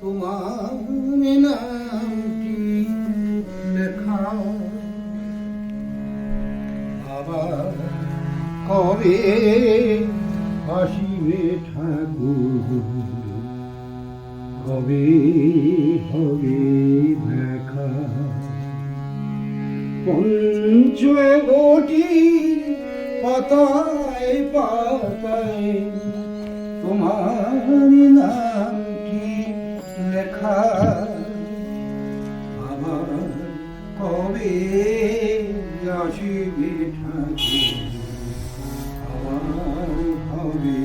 তোমার নামটি লেখা। আবার কবে ঠাকুর? কবে হবে দেখা? পঞ্চবটির পাতায় পাতায় তোমার নামটি লেখা? আমার কবে আসিবে ঠাকুর? আমার হবে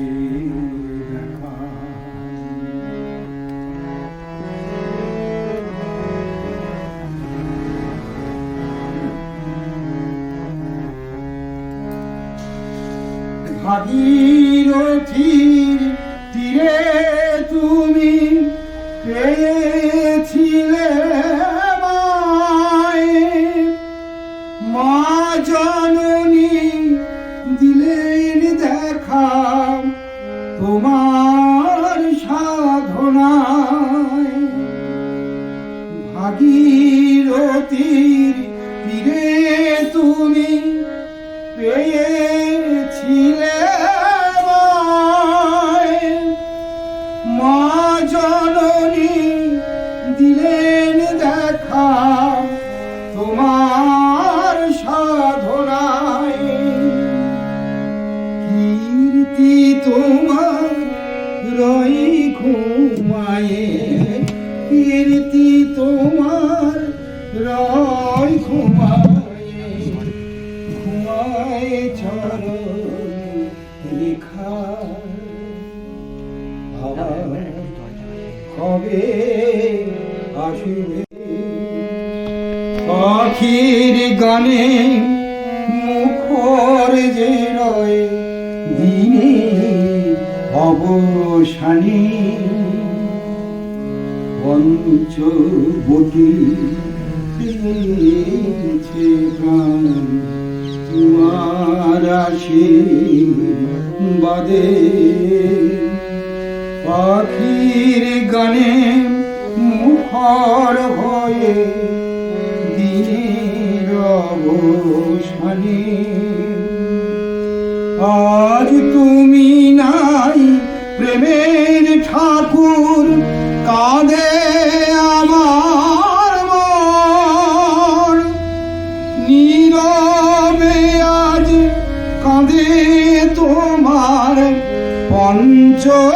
ভাগীরথীর তীরে তুমি পেয়েছিলে। মা জননী দিলেন দেখা তোমার সাধনায় ভাগীরথীর তীরে তুমি পেয়েছিলে দেখা তোমার সাধনায়। কীর্তি তোমার রই ঘুমায়ে, কীর্তি তোমার রই ঘুমায়ে। ঘুমায় লেখা। আবার কবে আসবে পাখির গানে মুখর যে রয় দিনে অবসানে পঞ্চবটি প্রাণ। তোমার অবসানে আজ তুমি নাই প্রেমের ঠাকুর, কাঁদে আমার মন নীরবে আজ কাঁদে তোমার পঞ্চবটি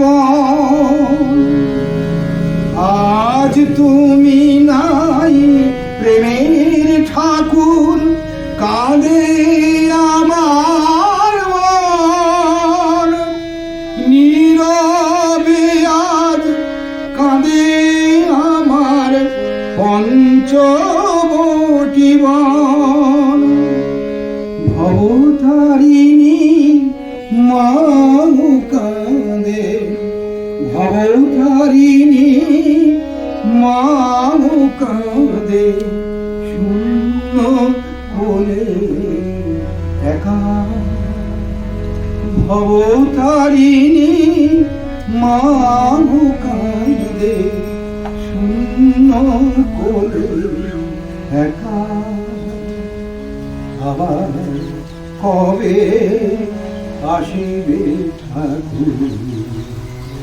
বন। পঞ্চবটি বন ভবতারিণী মামু কাঁদে। ভবতারিণী মামু কাঁদে। শূন্য কোলে একা। ভবতারিণী মামু কাঁদে। শূন্য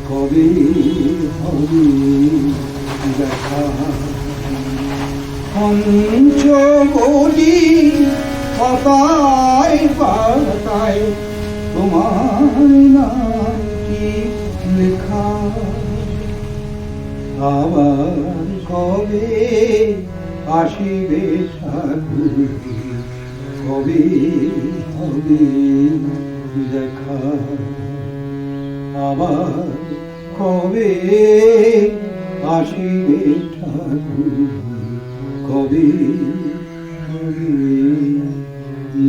কবে হবে দেখা? পঞ্চবলি পাতায় পাতায়, তোমার নামটি লেখা? আবার কবে আসিবে ঠাকুর কবে হবে দেখা? আবার কবে আসিবে ঠাকুর? কবে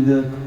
দেখা।